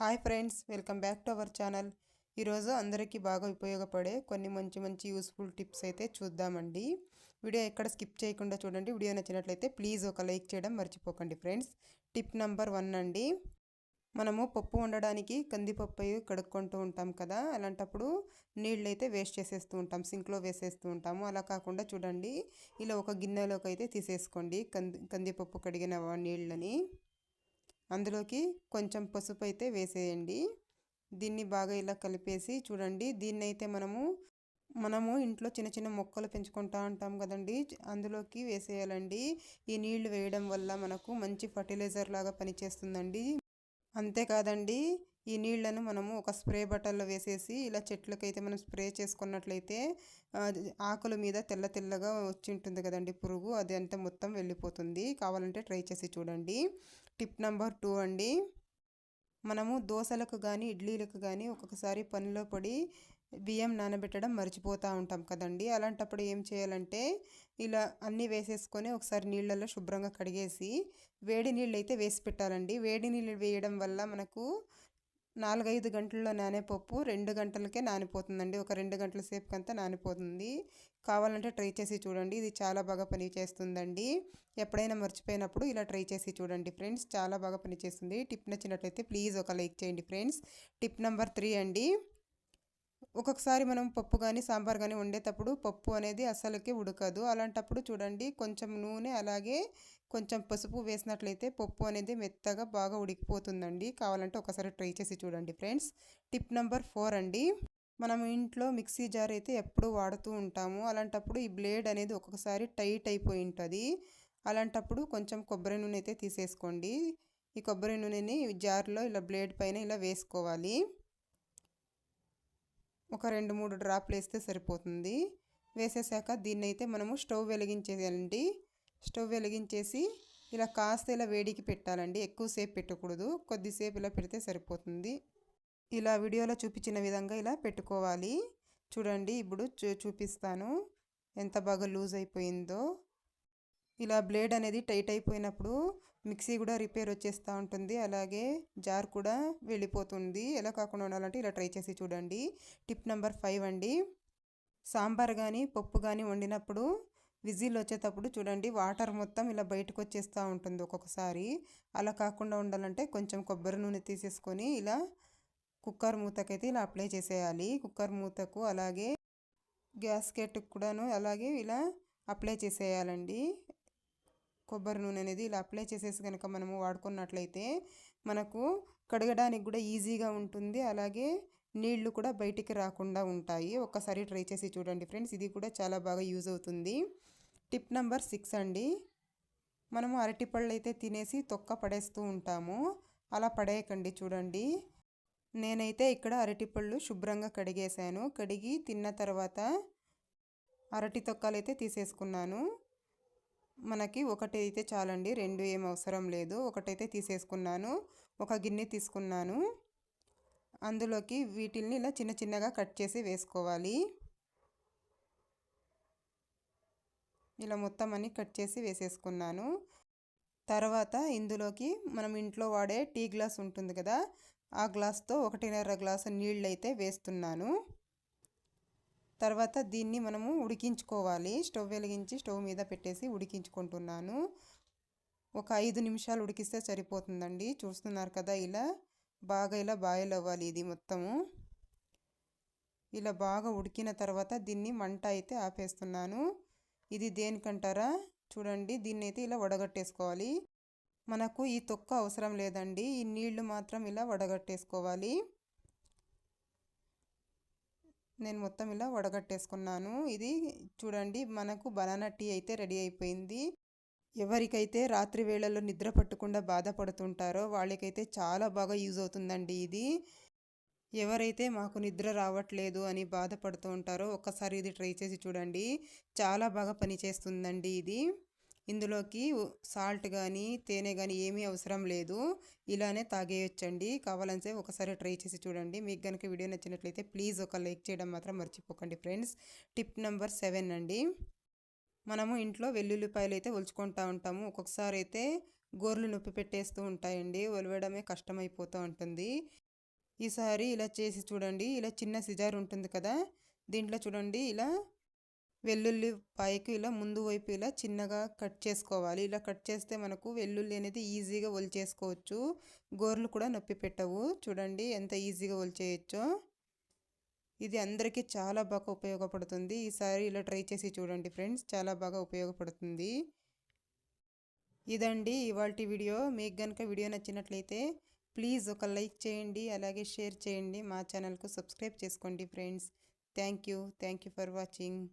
Hi friends welcome back to our channel. ఈరోజు అందరికీ బాగా ఉపయోగపడే కొన్ని మంచి మంచి యూస్ఫుల్ టిప్స్ అయితే చూద్దామండి. వీడియో ఎక్కడ స్కిప్ చేయకుండా చూడండి. వీడియో నచ్చినట్లయితే ప్లీజ్ ఒక లైక్ చేయడం మర్చిపోకండి ఫ్రెండ్స్. టిప్ నెంబర్ వన్ అండి. మనము పప్పు వండడానికి కందిపప్పు కడుక్కుంటూ ఉంటాం కదా అలాంటప్పుడు నీళ్ళు అయితే వేస్ట్ చేసేస్తూ ఉంటాం సింక్లో వేసేస్తూ ఉంటాము. అలా కాకుండా చూడండి. ఇలా ఒక గిన్నెలోకి అయితే తీసేసుకోండి కంది కందిపప్పు కడిగిన నీళ్ళని. అందులోకి కొంచెం పసుపు అయితే వేసేయండి. దీన్ని బాగా ఇలా కలిపేసి చూడండి. దీన్ని అయితే మనము మనము ఇంట్లో చిన్న చిన్న మొక్కలు పెంచుకుంటా ఉంటాం కదండి. అందులోకి వేసేయాలండి. ఈ నీళ్ళు వేయడం వల్ల మనకు మంచి ఫర్టిలైజర్ లాగా పనిచేస్తుందండి. అంతేకాదండి ఈ నీళ్ళను మనము ఒక స్ప్రే బట్టల్లో వేసేసి ఇలా చెట్లకైతే మనం స్ప్రే చేసుకున్నట్లయితే ఆకుల మీద తెల్ల తెల్లగా వచ్చి ఉంటుంది కదండి పురుగు. అది అంతా మొత్తం వెళ్ళిపోతుంది. కావాలంటే ట్రై చేసి చూడండి. టిప్ నెంబర్ టూ అండి. మనము దోశలకు కానీ ఇడ్లీలకు కానీ ఒక్కొక్కసారి పనిలో పడి బియ్యం నానబెట్టడం మర్చిపోతూ ఉంటాం కదండి. అలాంటప్పుడు ఏం చేయాలంటే ఇలా అన్నీ వేసేసుకొని ఒకసారి నీళ్ళల్లో శుభ్రంగా కడిగేసి వేడి నీళ్ళు అయితే వేసి పెట్టాలండి. వేడి నీళ్ళు వేయడం వల్ల మనకు నాలుగైదు గంటల్లో నానేపప్పు రెండు గంటలకే నానిపోతుందండి. ఒక రెండు గంటల సేపు అంతా నానిపోతుంది. కావాలంటే ట్రై చేసి చూడండి. ఇది చాలా బాగా పని చేస్తుందండి. ఎప్పుడైనా మర్చిపోయినప్పుడు ఇలా ట్రై చేసి చూడండి ఫ్రెండ్స్. చాలా బాగా పనిచేస్తుంది టిప్ నచ్చినట్లయితే ప్లీజ్ ఒక లైక్ చేయండి ఫ్రెండ్స్. టిప్ నెంబర్ త్రీ అండి. ఒక్కొక్కసారి మనం పప్పు కానీ సాంబార్ కానీ వండేటప్పుడు పప్పు అనేది అసలుకి ఉడకదు. అలాంటప్పుడు చూడండి కొంచెం నూనె అలాగే కొంచెం పసుపు వేసినట్లయితే పప్పు అనేది మెత్తగా బాగా ఉడికిపోతుందండి. కావాలంటే ఒకసారి ట్రై చేసి చూడండి ఫ్రెండ్స్. టిప్ నెంబర్ ఫోర్ అండి. మనం ఇంట్లో మిక్సీ జార్ అయితే ఎప్పుడూ వాడుతూ ఉంటాము. అలాంటప్పుడు ఈ బ్లేడ్ అనేది ఒక్కొక్కసారి టైట్ అయిపోయి ఉంటుంది. అలాంటప్పుడు కొంచెం కొబ్బరి నూనె అయితే తీసేసుకోండి. ఈ కొబ్బరి నూనెని జార్లో ఇలా బ్లేడ్ పైన ఇలా వేసుకోవాలి. ఒక రెండు మూడు డ్రాప్లు వేస్తే సరిపోతుంది. వేసేసాక దీన్ని అయితే మనము స్టవ్ వెలిగించేయాలండి. స్టవ్ వెలిగించేసి ఇలా కాస్త ఇలా వేడికి పెట్టాలండి. ఎక్కువసేపు పెట్టకూడదు. కొద్దిసేపు ఇలా పెడితే సరిపోతుంది. ఇలా వీడియోలో చూపించిన విధంగా ఇలా పెట్టుకోవాలి. చూడండి ఇప్పుడు చూపిస్తాను. ఎంత బాగా లూజ్ అయిపోయిందో. ఇలా బ్లేడ్ అనేది టైట్ అయిపోయినప్పుడు మిక్సీ కూడా రిపేర్ వచ్చేస్తూ ఉంటుంది. అలాగే జార్ కూడా వెళ్ళిపోతుంది. ఎలా కాకుండా ఉండాలంటే ఇలా ట్రై చేసి చూడండి. టిప్ నెంబర్ ఫైవ్ అండి. సాంబార్ కానీ పప్పు కానీ వండినప్పుడు విజిల్ వచ్చేటప్పుడు చూడండి వాటర్ మొత్తం ఇలా బయటకు వచ్చేస్తూ ఉంటుంది ఒక్కొక్కసారి. అలా కాకుండా ఉండాలంటే కొంచెం కొబ్బరి నూనె తీసేసుకొని ఇలా కుక్కర్ మూతకైతే ఇలా అప్లై చేసేయాలి. కుక్కర్ మూతకు అలాగే గ్యాస్కెట్కి కూడాను అలాగే ఇలా అప్లై చేసేయాలండి. కొబ్బరి నూనె అనేది ఇలా అప్లై చేసేసి కనుక మనము వాడుకున్నట్లయితే మనకు కడగడానికి కూడా ఈజీగా ఉంటుంది. అలాగే నీళ్ళు కూడా బయటికి రాకుండా ఉంటాయి. ఒక్కసారి ట్రై చేసి చూడండి ఫ్రెండ్స్ ఇది కూడా చాలా బాగా యూజ్ అవుతుంది. టిప్ నెంబర్ సిక్స్ అండి. మనము అరటిపళ్ళు అయితే తినేసి తొక్క పడేస్తూ ఉంటాము. అలా పడేయకండి చూడండి. నేనైతే ఇక్కడ అరటిపళ్ళు శుభ్రంగా కడిగేశాను. కడిగి తిన్న తర్వాత అరటి తొక్కలు అయితే తీసేసుకున్నాను. మనకి ఒకటి అయితే చాలండి రెండు ఏం అవసరం లేదు. ఒకటైతే తీసేసుకున్నాను ఒక గిన్నె తీసుకున్నాను. అందులోకి వీటిల్ని ఇలా చిన్న చిన్నగా కట్ చేసి వేసుకోవాలి. ఇలా మొత్తం అన్ని కట్ చేసి వేసేసుకున్నాను. తర్వాత ఇందులోకి మనం ఇంట్లో వాడే టీ గ్లాస్ ఉంటుంది కదా ఆ గ్లాస్తో ఒకటిన్నర గ్లాసు నీళ్ళు అయితే వేస్తున్నాను. తర్వాత దీన్ని మనము ఉడికించుకోవాలి. స్టవ్ వెలిగించి స్టవ్ మీద పెట్టేసి ఉడికించుకుంటున్నాను. ఒక ఐదు నిమిషాలు ఉడికిస్తే సరిపోతుందండి. చూస్తున్నారు కదా ఇలా బాగా ఇలా బాయిల్ అవ్వాలి ఇది మొత్తము. ఇలా బాగా ఉడికిన తర్వాత దీన్ని మంట అయితే ఆపేస్తున్నాను. ఇది దేనికంటారా? చూడండి దీన్ని అయితే ఇలా వడగట్టేసుకోవాలి. మనకు ఈ తొక్క అవసరం లేదండి. ఈ నీళ్ళు మాత్రం ఇలా వడగట్టేసుకోవాలి. నేను మొత్తం ఇలా వడగట్టేసుకున్నాను. ఇది చూడండి మనకు బనానా టీ అయితే రెడీ అయిపోయింది. ఎవరికైతే రాత్రి వేళల్లో నిద్ర పట్టకుండా బాధపడుతుంటారో వాళ్ళకైతే చాలా బాగా యూజ్ అవుతుందండి ఇది. ఎవరైతే మాకు నిద్ర రావట్లేదు అని బాధపడుతూ ఉంటారో ఒక్కసారి ఇది ట్రై చేసి చూడండి. చాలా బాగా పనిచేస్తుందండి ఇది. ఇందులోకి సాల్ట్ కానీ తేనె కానీ ఏమీ అవసరం లేదు. ఇలానే తాగేయొచ్చండి. కావాలంటే ఒకసారి ట్రై చేసి చూడండి. మీకు కనుక వీడియో నచ్చినట్లయితే ప్లీజ్ ఒక లైక్ చేయడం మాత్రం మర్చిపోకండి ఫ్రెండ్స్. టిప్ నెంబర్ సెవెన్ అండి. మనము ఇంట్లో వెల్లుల్లిపాయలు అయితే ఒలుచుకుంటూ ఉంటాము. ఒక్కొక్కసారి అయితే గోర్లు నొప్పి పెట్టేస్తూ ఉంటాయండి. ఒలవడమే కష్టమైపోతూ ఉంటుంది. ఈసారి ఇలా చేసి చూడండి. ఇలా చిన్న సిజార్ ఉంటుంది కదా. దీంట్లో చూడండి. ఇలా వెల్లుల్లి పైకి ఇలా ముందు వైపు ఇలా చిన్నగా కట్ చేసుకోవాలి. ఇలా కట్ చేస్తే మనకు వెల్లుల్లి అనేది ఈజీగా ఒలిచేసుకోవచ్చు. గోర్లు కూడా నొప్పి పెట్టవు. చూడండి ఎంత ఈజీగా ఒలిచేయచ్చో. ఇది అందరికీ చాలా బాగా ఉపయోగపడుతుంది. ఈసారి ఇలా ట్రై చేసి చూడండి ఫ్రెండ్స్. చాలా బాగా ఉపయోగపడుతుంది. ఇదండి ఇవాళ వీడియో. మీకు కనుక వీడియో నచ్చినట్లయితే ప్లీజ్ ఒక లైక్ చేయండి. అలాగే షేర్ చేయండి. మా ఛానల్కు సబ్స్క్రైబ్ చేసుకోండి friends. Thank you. Thank you for watching.